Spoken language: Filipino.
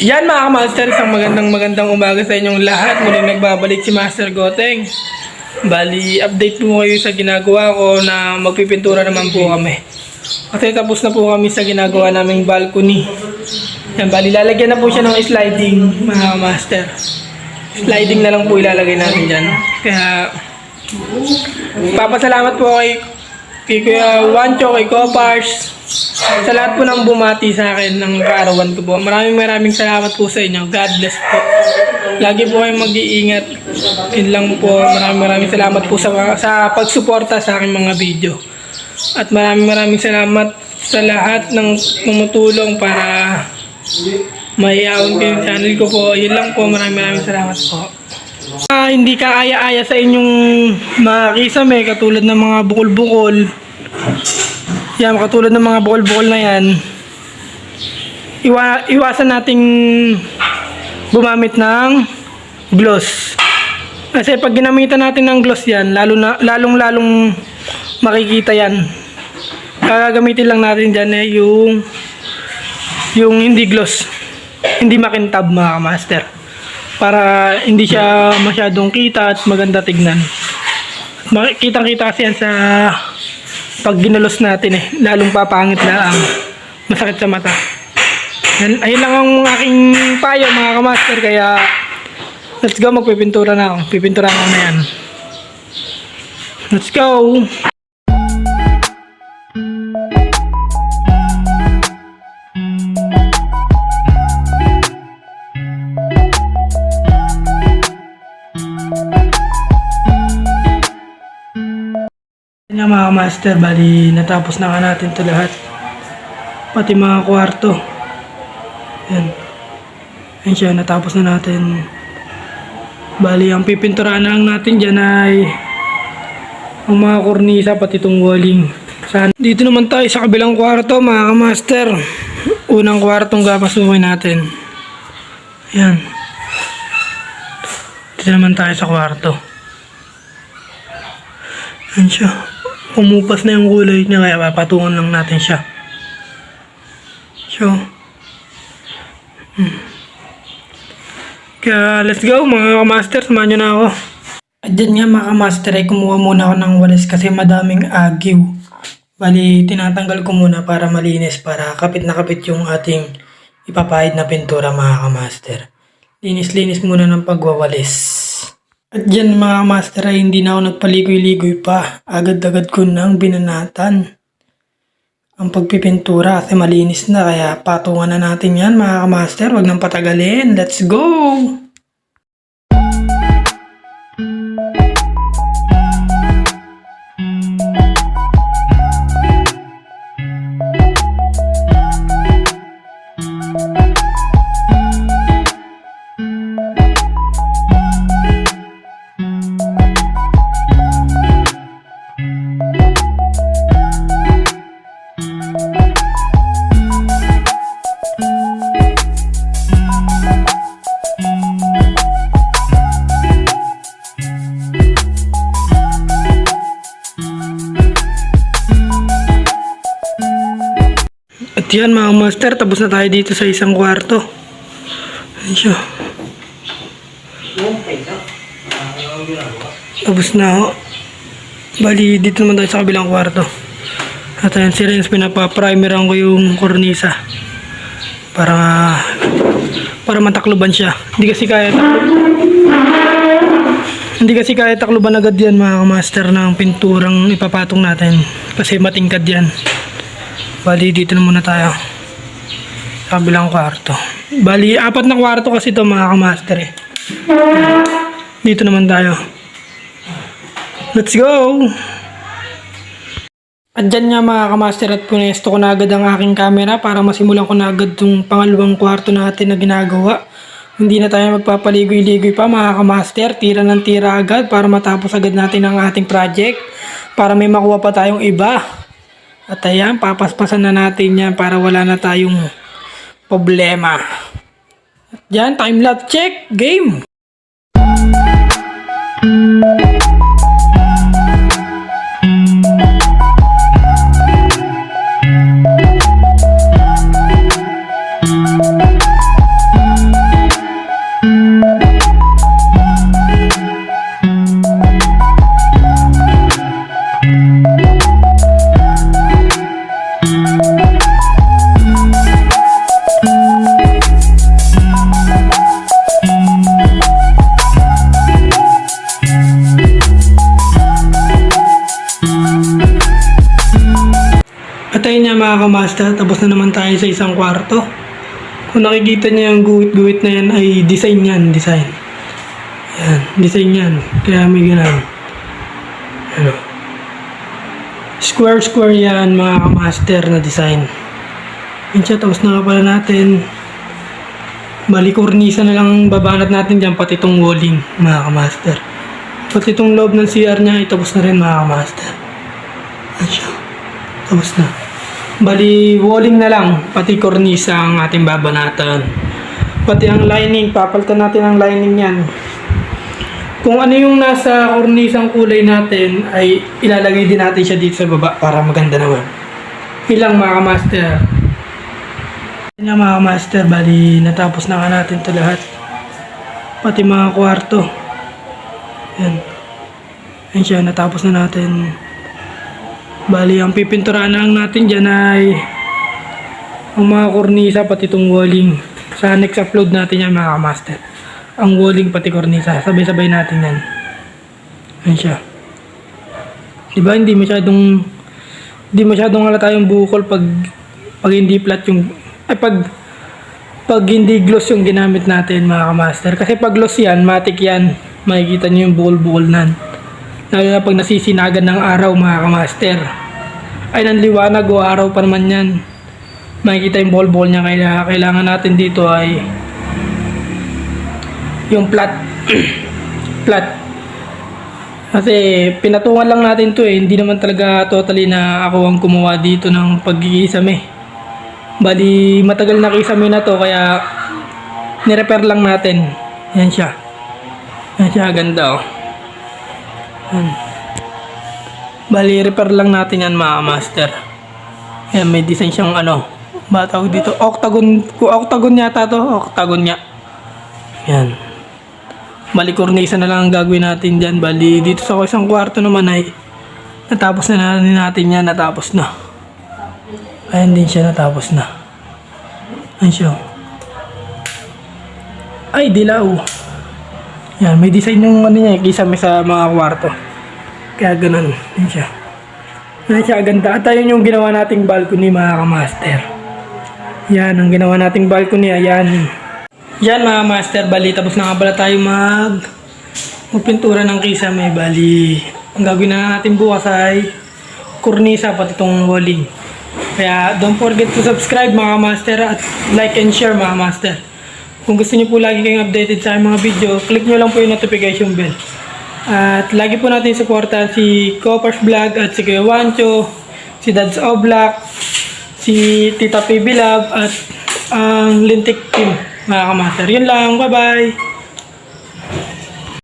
Yan mga ka-master, isang magandang magandang umaga sa inyong lahat. Muling nagbabalik si Master Goteng. Bali, update po kayo sa ginagawa ko na magpipintura naman po kami. Kasi tapos na po kami sa ginagawa naming balcony. Yan, bali, lalagyan na po siya ng sliding mga ka-master. Sliding na lang po ilalagay natin dyan. Kaya, papasalamat po kay, kay Kuya Wancho, kay Copars, sa lahat po ng bumati sa akin ng kaarawan ko po. Maraming maraming salamat po sa inyo. God bless po. Lagi po kayong mag-iingat. Yun lang po. Maraming maraming salamat po sa, sa pagsuporta sa aking mga video. At maraming maraming salamat sa lahat ng tumutulong para maiawan ko channel ko po. Yun lang po. Maraming maraming salamat po. Ah, hindi ka aya-aya sa inyong mga kisame katulad ng mga bukol-bukol. Yan, katulad ng mga bukol-bukol na yan. Iwa, iwasan nating gumamit ng gloss. Kasi pag ginamitan natin ng gloss yan, lalo na, lalong-lalong makikita yan. Gagamitin lang natin dyan eh, yung yung hindi gloss. Hindi makintab mga master. Para hindi siya masyadong kita at maganda tignan. Kitang-kita kasi yan sa pag ginalos natin eh, lalong papangit na ang masakit sa mata. Ayun lang ang aking payo mga kamaster, kaya let's go, magpipintura na ako. Pipintura ko na yan. Let's go! Yan mga master, bali natapos na nga natin to lahat. Pati mga kwarto. Yan. Yan siya, natapos na natin. Bali, ang pipinturahan na lang natin dyan ay ang mga kornisa pati itong walling. Saan? Dito naman tayo sa kabilang kwarto mga master. Unang kwartong gapasukin natin. Yan. Dito naman tayo sa kwarto. Yan siya. Umupas na yung kulay niya kaya papatungan lang natin siya. So, hmm. Kaya let's go mga kamaster, samahan nyo na ako. Dyan nga mga kamaster ay kumuha muna ako ng walis kasi madaming agiw. Bali, tinatanggal ko muna para malinis para kapit na kapit yung ating ipapahid na pintura mga kamaster. Linis-linis muna ng pagwawalis. At dyan mga master ay hindi na ako nagpaligoy-ligoy pa. Agad-agad ko nang binanatan ang pagpipintura kasi malinis na kaya patungan na natin yan mga master. Huwag nang patagalin. Let's go! At yan mga master, tapos na tayo dito sa isang kwarto. Siya. Tapos na ako. Bali, dito naman tayo sa kabilang kwarto. At ayan si Renz, pinapaprimeran ko yung kornisa. Para para matakloban siya. Hindi kasi kaya takloban. Hindi kasi kaya takloban agad yan mga master ng pinturang ipapatong natin. Kasi matingkad yan. Bali, dito na muna tayo. Sa kabilang kwarto. Bali, apat na kwarto kasi ito mga kamaster eh. Dito naman tayo. Let's go! At dyan nga mga kamaster at punesto ko na agad ang aking camera para masimulan ko na agad itong pangalawang kwarto natin na ginagawa. Hindi na tayo magpapaligoy-ligoy pa mga kamaster. Tira ng tira agad para matapos agad natin ang ating project. Para may makuha pa tayong iba. At ayan, papaspasan na natin yan para wala na tayong problema. At yan, time lapse check, game! Mga kamaster, tapos na naman tayo sa isang kwarto. Kung nakikita niyo yung guwit-guwit na yan ay design yan, design. Yan, design yan. Kaya may ganun. Ano? Square-square yan mga kamaster na design. Yan siya, tapos na nga pala natin. Bali, kornisa na lang babanat natin dyan, pati itong walling mga kamaster. Pati itong loob ng CR niya, itapos na rin mga kamaster. Yan siya. Tapos na. Bali, walling na lang, pati kornisa ang ating babanatan. Pati ang lining, papalitan natin ang lining yan. Kung ano yung nasa kornisang kulay natin, ay ilalagay din natin siya dito sa baba para maganda naman. Ilang mga master. Yan mga master, bali natapos na nga natin to lahat. Pati mga kwarto. Yan. Yan siya, natapos na natin. Bali, ang pipinturahan lang natin dyan ay ang mga kornisa pati itong walling. Sa next upload natin yan mga master. Ang walling pati kornisa. Sabay-sabay natin yan. Yan siya. Diba hindi masyadong hindi masyadong halata yung bukol pag pag hindi flat yung ay pag pag hindi gloss yung ginamit natin mga master. Kasi pag gloss yan, matik yan. Makikita nyo yung bukol-bukol nan. Lalo na pag nasisinagan ng araw mga kamaster. Ay ng liwanag o araw pa naman yan. Makikita yung ball-ball niya kaya kailangan natin dito ay yung flat. flat. Kasi pinatungan lang natin to eh. Hindi naman talaga totally na ako ang gumawa dito ng pagkikisame. Bali matagal na kisame na to kaya nirepair lang natin. Yan siya. Yan siya ganda oh. Yan. Bali, repair lang natin yan mga master. Yan, may design siyang ano. Ba tawag dito? Octagon. Octagon yata to. Octagon niya. Yan. Bali, cornisa na lang ang gagawin natin dyan. Bali, dito sa isang kwarto naman ay natapos na natin yan. Natapos na. Ayan din siya natapos na. Ayan siya. Ay, dilaw. Yan, may design yung ano niya, kisame sa mga kwarto. Kaya ganun, yun siya. Yan siya, ganda. At ayun yung ginawa nating balcony mga kamaster. Yan, ang ginawa nating balcony, ayan. Yan mga master, bali, tapos na nga pala tayo mag magpintura ng kisame, bali. Ang gagawin na natin bukas ay kornisa, pati itong walling. Kaya don't forget to subscribe mga master at like and share mga master. Kung gusto niyo po lagi kayong updated sa mga video, click nyo lang po yung notification bell. At lagi po natin supportan si Coppers Vlog at si Kuya Wancho, si Dads Oblak, si Tita PB Love at ang Lintik Team mga kamaster. Yun lang, bye bye!